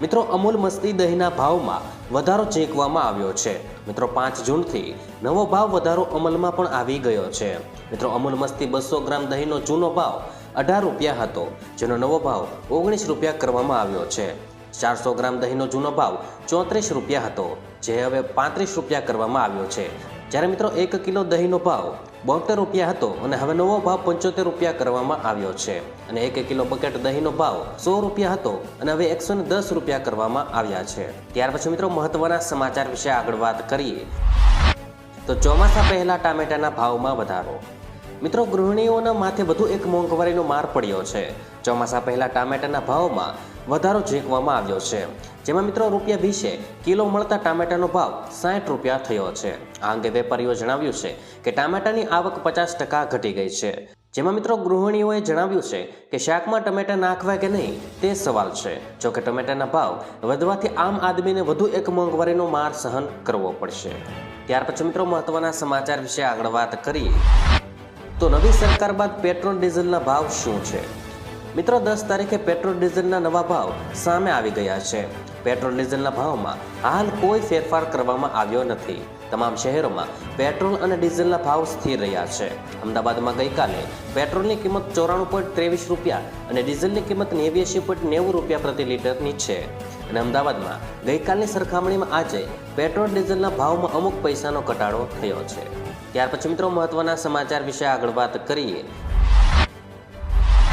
મિત્રો, અમૂલ મસ્તી દહીંના ભાવમાં વધારો ચેકવામાં આવ્યો છે. મિત્રો, પાંચ જૂનથી નવો ભાવ વધારો અમલમાં પણ આવી ગયો છે. મિત્રો, અમૂલ મસ્તી બસો ગ્રામ દહીંનો જૂનો ભાવ અઢાર રૂપિયા હતો, જેનો નવો ભાવ ઓગણીસ રૂપિયા કરવામાં આવ્યો છે. ચારસો ગ્રામ દહીંનો જૂનો ભાવ ચોત્રીસ રૂપિયા હતો, જે હવે પાંત્રીસ રૂપિયા કરવામાં આવ્યો છે. જ્યારે મિત્રો એક કિલો દહીંનો ભાવ બોતેર રૂપિયા હતો અને હવે નવો ભાવ પંચોતેર રૂપિયા કરવામાં આવ્યો છે અને એક કિલો બકેટ દહીંનો ભાવ સો રૂપિયા હતો અને હવે એકસો દસ રૂપિયા કરવામાં આવ્યા છે. ત્યાર પછી મિત્રો મહત્વના સમાચાર વિશે આગળ વાત કરીએ. તો ચોમાસા પહેલા ટામેટાના ભાવમાં વધારો. મિત્રો ગૃહિણીઓના માથે વધુ એક મોંઘવારીનો માર પડ્યો છે. ચોમાસા પહેલા ટામેટાના ભાવમાં વધારો ઝીંકવામાં આવ્યો છે. જેમાં મિત્રો રૂપિયા વીસે કિલો મળતા ટામેટાનો ભાવ સાઠ રૂપિયા થયો છે. આ અંગે વેપારીઓ જણાવ્યું છે કે ટામેટાની આવક પચાસ ટકા ઘટી ગઈ છે. જેમાં મિત્રો ગૃહિણીઓએ જણાવ્યું છે કે શાકમાં ટમેટા નાખવા કે નહીં તે સવાલ છે. જો કે ટમેટાના ભાવ વધવાથી આમ આદમીને વધુ એક મોંઘવારીનો માર સહન કરવો પડશે. ત્યાર પછી મિત્રો મહત્વના સમાચાર વિશે આગળ વાત કરીએ. તો નવી સરકાર બાદ પેટ્રોલ ડીઝલના ભાવ શું છે? મિત્રો, દસ તારીખે પેટ્રોલ ડીઝલના નવા ભાવ સામે આવી ગયા છે. પેટ્રોલ ડીઝલના ભાવમાં હાલ કોઈ ફેરફાર કરવામાં આવ્યો નથી. તમામ શહેરોમાં પેટ્રોલ અને ડીઝલના ભાવ સ્થિર રહ્યા છે. અમદાવાદમાં ગઈકાલે પેટ્રોલની કિંમત ચોરાણું પોઈન્ટ ત્રેવીસ રૂપિયા અને ડીઝલની કિંમત નેવ્યાસી પોઈન્ટ નેવું રૂપિયા પ્રતિ લીટરની છે. અને અમદાવાદમાં ગઈકાલની સરખામણીમાં આજે પેટ્રોલ ડીઝલના ભાવમાં અમુક પૈસાનો ઘટાડો થયો છે. ત્યાર પછી મિત્રો, મહત્વના સમાચાર વિશે આગળ વાત કરીએ.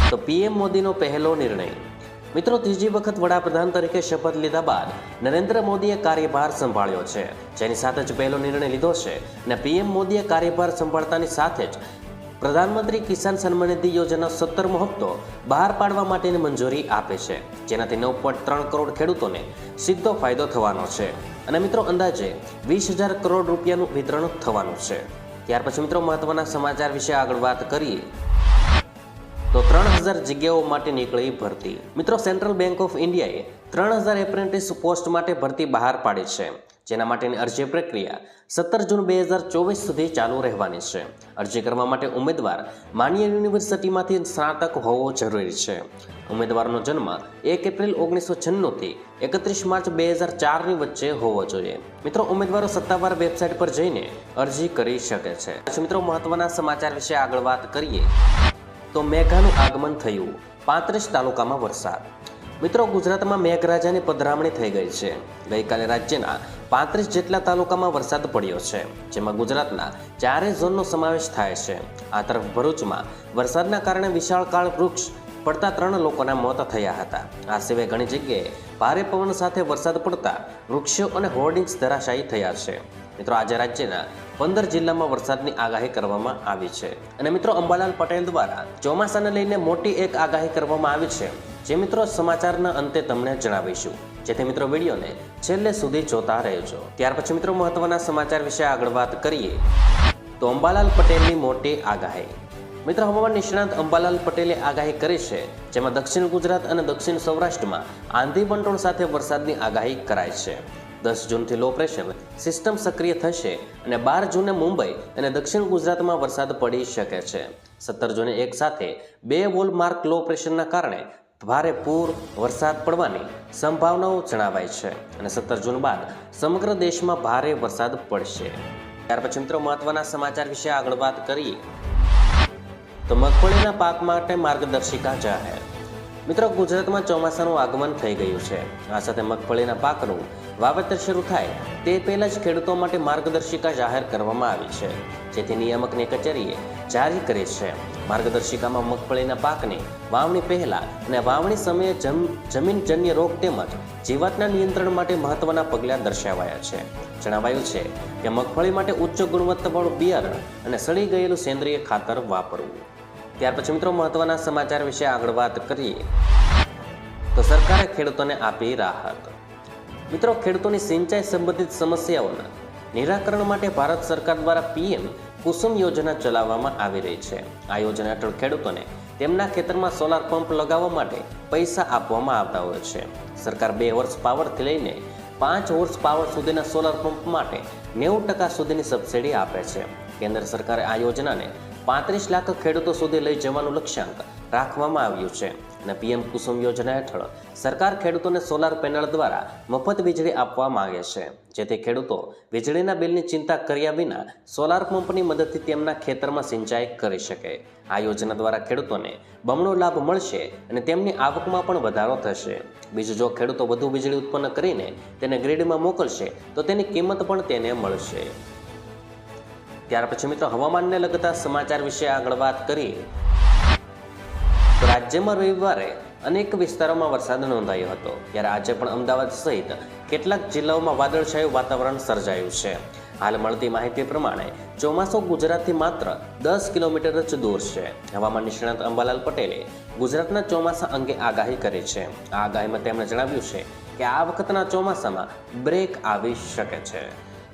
તો પીએમ મોદીનો પહેલો નિર્ણય. મિત્રો, ત્રીજી વખત વડાપ્રધાન તરીકે શપથ લીધા બાદ નરેન્દ્ર મોદીએ કાર્યભાર સંભાળ્યો છે. જેની સાથે જ પહેલો નિર્ણય લીધો છે અને પીએમ મોદીએ કાર્યભાર સંભાળતાની સાથે જ પ્રધાનમંત્રી કિસાન સન્માન નિધિ યોજના સત્તરમો હપ્તો બહાર પાડવા માટેની મંજૂરી આપે છે. જેનાથી નવ પોઈન્ટ ત્રણ કરોડ ખેડૂતોને સીધો ફાયદો થવાનો છે. અને મિત્રો, અંદાજે વીસ હજાર કરોડ રૂપિયાનું વિતરણ થવાનું છે. ત્યાર પછી મિત્રો, મહત્વના સમાચાર વિશે આગળ વાત કરીએ. તો ત્રણ હજાર જગ્યાઓ માટે નીકળી ભરતી. મિત્રો સેન્ટ્રલ બેંક ઓફ ઇન્ડિયાએ ત્રણ હજાર એપ્રેન્ટિસ પોસ્ટ માટે ભરતી બહાર પાડી છે. જેના માટેની અરજી પ્રક્રિયા સત્તર જૂન બે હજાર ચોવીસ સુધી ચાલુ રહેવાની છે. અરજી કરવા માટે ઉમેદવાર માન્ય યુનિવર્સિટીમાંથી સ્નાતક હોવો જરૂરી છે. ઉમેદવારનો જન્મ એક એપ્રિલ ઓગણીસો છન્નુંથી એકત્રીસ માર્ચ બે હજાર ચારની વચ્ચે હોવો જોઈએ. મિત્રો, ઉમેદવારો સત્તાવાર વેબસાઇટ પર જઈને અરજી કરી શકે છે. મિત્રો, મહત્વના સમાચાર વિશે આગળ વાત કરીએ. તો મેઘાનું આગમન થયું. પાંત્રીસ તાલુકામાં વરસાદ. મિત્રો, ગુજરાતમાં મેઘરાજાની પધરામણી થઈ ગઈ છે. ગઈકાલે રાજ્યના પાંત્રીસ જેટલા તાલુકામાં વરસાદ પડ્યો છે, જેમાં ગુજરાતના ચારે ઝોનનો સમાવેશ થાય છે. આ તરફ ભરૂચમાં વરસાદના કારણે વિશાળકાળ વૃક્ષ પડતા ત્રણ લોકોના મોત થયા હતા. આ સિવાય ઘણી જગ્યાએ ભારે પવન સાથે વરસાદ પડતા વૃક્ષો અને હોર્ડિંગ્સ ધરાશાયી થયા છે. મિત્રો, આજે રાજ્યના પંદર જિલ્લામાં વરસાદની આગાહી કરવામાં આવી છે. અને મિત્રો, અંબાલાલ પટેલ દ્વારા ચોમાસાને લઈને મોટી એક આગાહી કરવામાં આવી છે, જે મિત્રો સમાચારના અંતે તમને જણાવીશું. જેથી મિત્રો, વિડીયોને છેલ્લે સુધી જોતા રહેજો. ત્યાર પછી મિત્રો, મહત્વના સમાચાર વિશે આગળ વાત કરીએ, તો અંબાલાલ પટેલની મોટી આગાહી. મિત્રો, હવામાન નિષ્ણાંત અંબાલાલ પટેલે આગાહી કરી છે, જેમાં દક્ષિણ ગુજરાત અને દક્ષિણ સૌરાષ્ટ્રમાં આંધી વંટોળ સાથે વરસાદની આગાહી કરાઈ છે. દસ જૂનથી લો પ્રેશર સિસ્ટમ સક્રિય થશે અને બાર જૂને મુંબઈ અને દક્ષિણ ગુજરાતમાં વરસાદ પડી શકે છે. સત્તર જૂને એક સાથે બે વોલમાર્ક લો પ્રેશરના કારણે ભારે પૂર, વરસાદ પડવાની સંભાવનાઓ જણાવાય છે અને સત્તર જૂન બાદ સમગ્ર દેશમાં ભારે વરસાદ પડશે. ત્યાર પછી મિત્રો મહત્વના સમાચાર વિશે આગળ વાત કરીએ. તો મગફળીના પાક માટે માર્ગદર્શિકા જાહેર. મિત્રો ગુજરાતમાં ચોમાસાનું આગમન થઈ ગયું છે. આ સાથે મગફળીના પાકનું વાવેતર શરૂ થાય તે પહેલાં જ ખેડૂતો માટે માર્ગદર્શિકા જાહેર કરવામાં આવી છે. જેથી નિયામકની કચેરીએ જારી કરે છે. માર્ગદર્શિકામાં મગફળીના પાકની વાવણી પહેલા અને વાવણી સમયે જમ, જમીનજન્ય રોગ તેમજ જીવાતના નિયંત્રણ માટે મહત્વના પગલાં દર્શાવાયા છે. જણાવાયું છે કે મગફળી માટે ઉચ્ચ ગુણવત્તાવાળું બિયારણ અને સડી ગયેલું સેન્દ્રિય ખાતર વાપરવું. ત્યાર પછી મિત્રો મહત્વના સમાચાર વિશે આગળ વાત કરીએ. તો સરકારે ખેડૂતોને આપી રાહત. મિત્રો, ખેડૂતોની સિંચાઈ સંબંધિત સમસ્યાઓના નિરાકરણ માટે ભારત સરકાર દ્વારા પીએમ કુસુમ યોજના ચલાવવામાં આવી રહી છે. આ યોજના હેઠળ ખેડૂતોને તેમના ખેતરમાં સોલાર પંપ લગાવવા માટે પૈસા આપવામાં આવતા હોય છે. સરકાર બે વર્ષ પાવરથી લઈને પાંચ વર્ષ પાવર સુધીના સોલાર પંપ માટે નેવું ટકા સુધીની સબસિડી આપે છે. કેન્દ્ર સરકારે આ યોજનાને પાંત્રીસ લાખ ખેડૂતો સુધી લઈ જવાનું લક્ષ્યાંક રાખવામાં આવ્યું છે. અને પીએમ કુસુમ યોજના હેઠળ સરકાર ખેડૂતોને સોલાર પેનલ દ્વારા મફત વીજળી આપવા માંગે છે. જેથી ખેડૂતો વીજળીના બિલની ચિંતા કર્યા વિના સોલાર પંપની મદદથી તેમના ખેતરમાં સિંચાઈ કરી શકે. આ યોજના દ્વારા ખેડૂતોને બમણો લાભ મળશે અને તેમની આવકમાં પણ વધારો થશે. બીજું, જો ખેડૂતો વધુ વીજળી ઉત્પન્ન કરીને તેને ગ્રીડમાં મોકલશે, તો તેની કિંમત પણ તેને મળશે. ત્યાર પછી મિત્રો, હવામાનને લગતા સમાચાર વિશે આગળ વાત કરીએ. રાજ્યમાં રવિવારે અનેક વિસ્તારોમાં વરસાદ નોંધાયો હતો. ત્યારે આજે પણ અમદાવાદ સહિત કેટલાક જિલ્લાઓમાં વાદળછાયું વાતાવરણ સર્જાયું છે. હાલ મળતી માહિતી પ્રમાણે ચોમાસું ગુજરાતથી માત્ર દસ કિલોમીટર જ દૂર છે. હવામાન નિષ્ણાત અંબાલાલ પટેલે ગુજરાતના ચોમાસા અંગે આગાહી કરી છે. આ આગાહીમાં તેમણે જણાવ્યું છે કે આ વખતના ચોમાસામાં બ્રેક આવી શકે છે.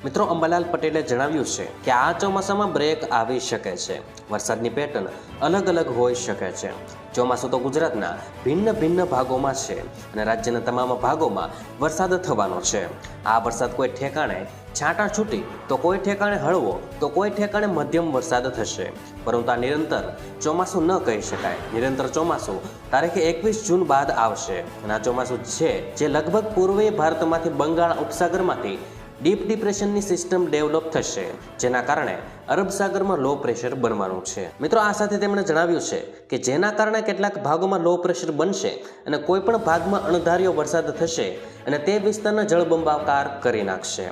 મિત્રો, અંબાલાલ પટેલે જણાવ્યું છે કે આ ચોમાસામાં બ્રેક આવી શકે છે. વરસાદની પેટર્ન અલગ અલગ હોઈ શકે છે. ચોમાસું તો ગુજરાતના ભિન્ન ભિન્ન ભાગોમાં છે અને રાજ્યના તમામ ભાગોમાં વરસાદ થવાનો છે. આ વરસાદ કોઈ ઠેકાણે છાંટા છૂટી તો કોઈ ઠેકાણે હળવો તો કોઈ ઠેકાણે મધ્યમ વરસાદ થશે. પરંતુ આ નિરંતર ચોમાસું ન કહી શકાય. નિરંતર ચોમાસું તારીખે એકવીસ જૂન બાદ આવશે અને આ ચોમાસું છે જે લગભગ પૂર્વીય ભારતમાંથી બંગાળ ઉપસાગરમાંથી ડીપ ડિપ્રેશનની સિસ્ટમ ડેવલપ થશે, જેના કારણે અરબ સાગરમાં લો પ્રેશર બનવાનું છે. મિત્રો, આ સાથે તેમણે જણાવ્યું છે કે જેના કારણે કેટલાક ભાગોમાં લો પ્રેશર બનશે અને કોઈપણ ભાગમાં અણધાર્યો વરસાદ થશે અને તે વિસ્તારના જળબંબાકાર કરી નાખશે.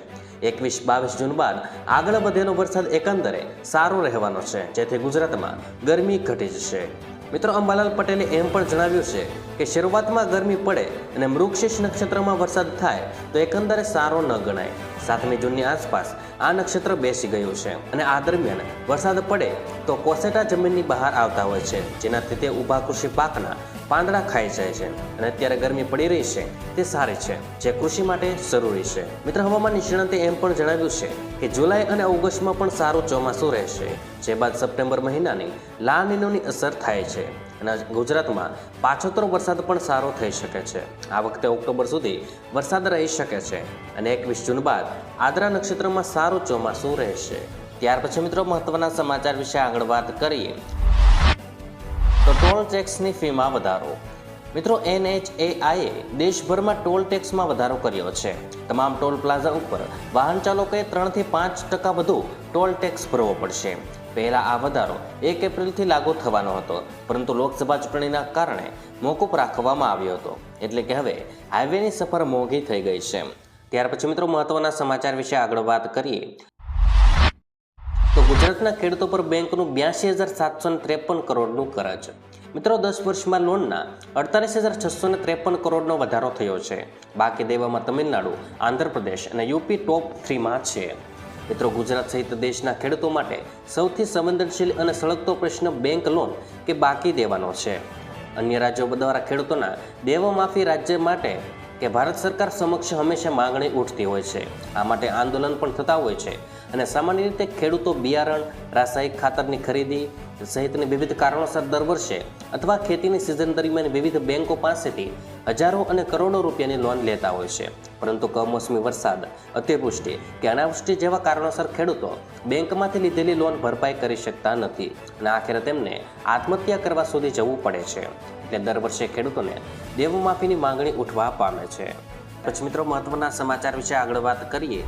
એકવીસ બાવીસ જૂન બાદ આગળ વધેલો વરસાદ એકંદરે સારો રહેવાનો છે, જેથી ગુજરાતમાં ગરમી ઘટી જશે. મિત્રો, અંબાલાલ પટેલે એમ પણ જણાવ્યું છે કે શરૂઆતમાં ગરમી પડે અને મૃક્ષિશ નક્ષત્રમાં વરસાદ થાય તો એકંદરે સારો ન ગણાય. સાતમી જૂનની આસપાસ આ નક્ષત્ર બેસી ગયું છે. અને આ દરમિયાન વરસાદ પડે તો કોસેટા જમીનની બહાર આવતા હોય છે, જેનાથી તે ઊભા કૃષિ પાકના પાંદડા ખાઈ જાય છે. અને અત્યારે ગરમી પડી રહી છે, તે સારી છે, જે કૃષિ માટે જરૂરી છે. મિત્ર, હવામાન નિષ્ણાંતે એમ પણ જણાવ્યું છે કે જુલાઈ અને ઓગસ્ટમાં પણ સારું ચોમાસું રહેશે, જે બાદ સપ્ટેમ્બર મહિનાની લાલ અસર થાય છે. અને ગુજરાતમાં પાછોતરો વરસાદ પણ સારો થઈ શકે છે. આ વખતે ઓક્ટોબર સુધી વરસાદ રહી શકે છે અને એકવીસ જૂન બાદ આદરા નક્ષત્રમાં સારું ચોમાસું રહેશે. ત્યાર પછી મિત્રો મહત્વના સમાચાર વિશે આગળ વાત કરીએ. તો ટોલ ટેક્સની ફીમાં વધારો. મિત્રો એનએચએઆઈએ દેશભરમાં ટોલ ટેક્સમાં વધારો કર્યો છે. તમામ ટોલ પ્લાઝા ઉપર વાહન ચાલકોએ ત્રણથી પાંચ ટકા વધુ ટોલ ટેક્સ ભરવો પડશે. પહેલા આ વધારો એક એપ્રિલથી લાગુ થવાનો હતો, પરંતુ લોકસભા ચૂંટણીના કારણે મોકૂફ રાખવામાં આવ્યો હતો. એટલે કે હવે હાઈવેની સફર મોંઘી થઈ ગઈ છે. ત્યાર પછી મિત્રો, મહત્વના સમાચાર વિશે આગળ વાત કરીએ. તો ગુજરાતના ખેડૂતો પર બેંકનું બ્યાસી હજાર સાતસો ત્રેપન કરોડનું કરજ. મિત્રો, દસ વર્ષમાં લોનના અડતાલીસ હજાર છસો ત્રેપન કરોડનો વધારો થયો છે. બાકી દેવામાં તમિલનાડુ, આંધ્રપ્રદેશ અને યુપી ટોપ થ્રીમાં છે. મિત્રો, ગુજરાત સહિત દેશના ખેડૂતો માટે સૌથી સંવેદનશીલ અને સળગતો પ્રશ્ન બેંક લોન કે બાકી દેવાનો છે. અન્ય રાજ્યો દ્વારા ખેડૂતોના દેવા માફી રાજ્ય માટે કે ભારત સરકાર સમક્ષ હંમેશા માંગણી ઉઠતી હોય છે. આ માટે આંદોલન પણ થતા હોય છે. અને સામાન્ય રીતે ખેડૂતો બિયારણ, રાસાયણિક ખાતરની ખરીદી સહિતની વિવિધ કારણોસર દર વર્ષે અથવા ખેતીની સિઝન દરમિયાન વિવિધ બેંકો પાસેથી હજારો અને કરોડો રૂપિયાની લોન લેતા હોય છે. પરંતુ કમોસમી વરસાદ અતિવૃષ્ટિ કે અનાવૃષ્ટિ જેવા કારણોસર ખેડૂતો બેંકમાંથી લીધેલી લોન ભરપાઈ કરી શકતા નથી અને આખરે તેમને આત્મહત્યા કરવા સુધી જવું પડે છે. એટલે દર વર્ષે ખેડૂતોને દેવમાફીની માંગણી ઉઠવા પામે છે. પછી મિત્રો, મહત્વના સમાચાર વિશે આગળ વાત કરીએ.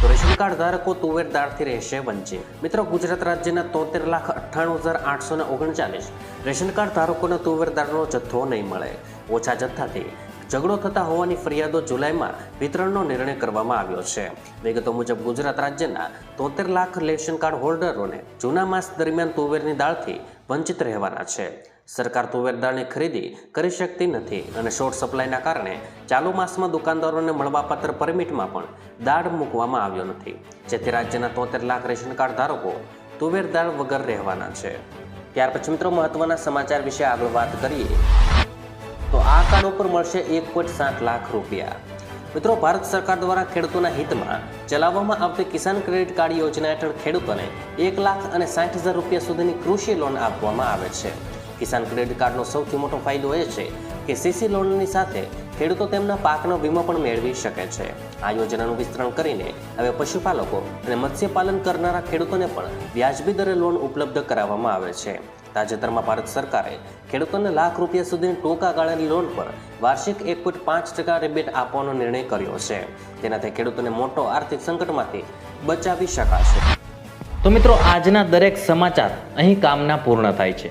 તો રેશન કાર્ડ ધારકો તુવેર દાળથી રહેશે વંચિત મિત્રો, ગુજરાત રાજ્યના તોતેર લાખ અઠ્ઠાણું હજાર આઠસો ને ઓગણચાલીસ રેશન કાર્ડ ધારકોને તુવેર દાળનો જથ્થો નહીં મળે. ઓછા જથ્થાથી ઝઘડો થતા હોવાની ફરિયાદો જુલાઈમાં વિતરણનો નિર્ણય કરવામાં આવ્યો છે. વિગતો મુજબ, ગુજરાત રાજ્યના તોતેર લાખ રેશન કાર્ડ હોલ્ડરોને જૂના માસ દરમિયાન તુવેરની દાળથી વંચિત રહેવાના છે. સરકાર તુવેર દાળની ખરીદી કરી શકતી નથી અને શોર્ટ સપ્લાયના કારણે ચાલુ માસમાં દુકાનદારોને મળવાપાત્ર પરમિટમાં પણ દાળ મૂકવામાં આવ્યો નથી. જેથી રાજ્યના તોતેર લાખ રેશન કાર્ડ ધારકો તુવેર દાળ વગર રહેવાના છે. ત્યાર પછી મિત્રો મહત્વના સમાચાર વિશે આગળ વાત કરીએ. તો આ કાર્ડ ઉપર મળશે એક સાત લાખ રૂપિયા. મિત્રો ભારત સરકાર દ્વારા ખેડૂતોના હિતમાં ચલાવવામાં આવતી કિસાન ક્રેડિટ કાર્ડ યોજના હેઠળ ખેડૂતોને એક લાખ અને સાઠ હજાર રૂપિયા સુધીની કૃષિ લોન આપવામાં આવે છે. કિસાન ક્રેડિટ કાર્ડનો સૌથી મોટો ફાયદો એ છે કે સીસી લોનની સાથે ખેડૂતો તેમના પાકનો વીમો પણ મેળવી શકે છે. આ યોજનાનું વિસ્તરણ કરીને હવે પશુપાલકો અને મત્સ્યપાલન કરનારા ખેડૂતોને પણ વ્યાજબી દરે લોન ઉપલબ્ધ કરાવવામાં આવે છે. તાજેતરમાં ભારત સરકારે ખેડૂતોને લાખ રૂપિયા સુધીની ટૂંકા ગાળાની લોન પર વાર્ષિક એક પોઈન્ટ પાંચ ટકા રિબેટ આપવાનો નિર્ણય કર્યો છે. તેનાથી ખેડૂતોને મોટો આર્થિક સંકટમાંથી બચાવી શકાશે. તો મિત્રો, આજના દરેક સમાચાર અહીં કામના પૂર્ણ થાય છે.